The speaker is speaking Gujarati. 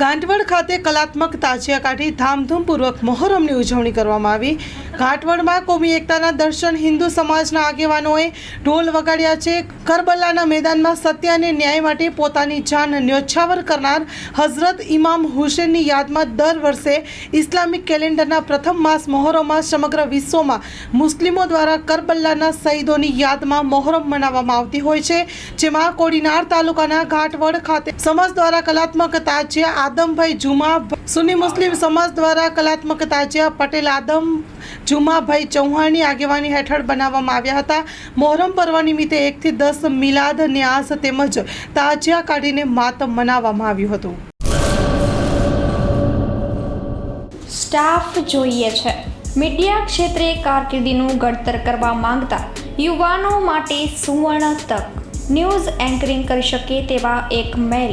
ઘાંટવડ ખાતે કલાત્મક તાજિયા કાઢી ધામધૂમપૂર્વક મહોરમની ઉજવણી કરવામાં આવી. ઘાટવડમાં કોમી એકતાના દર્શન હિન્દુ સમાજના આગેવાનોએ ઢોલ વગાડ્યા છે. કરબલાના મેદાનમાં સત્ય અને ન્યાય માટે પોતાની જાન ન્યોછાવર કરનાર હઝરત ઇમામ હુસેનની યાદમાં દર વર્ષે ઇસ્લામિક કેલેન્ડરના પ્રથમ માસ મોહરમમાં સમગ્ર વિશ્વમાં મુસ્લિમો દ્વારા કરબલ્લાના શહીદોની યાદમાં મોહરમ મનાવવામાં આવતી હોય છે. જેમાં કોડીનાર તાલુકાના ઘાટવડ ખાતે સમાજ દ્વારા કલાત્મક તાજિયા આદમભાઈ જુમા, સુન્ની મુસ્લિમ સમાજ દ્વારા કલાત્મક તાજિયા પટેલ આદમ જુમાભાઈ ચૌહાણની આગેવાની હેઠળ બનાવવામાં આવ્યા હતા. મોહરમ પર્વ નિમિત્તે એકથી દસ મિલાદ ન્યાસ તેમજ તાજિયા કાઢીને માતમ મનાવવામાં આવ્યું હતું. સ્ટાફ જોઈએ છે. મીડિયા ક્ષેત્રે કારકિર્દીનું ઘડતર કરવા માંગતા યુવાનો માટે સુવર્ણ તક. ન્યૂઝ એન્કરિંગ કરી શકે તેવા એક મેલ.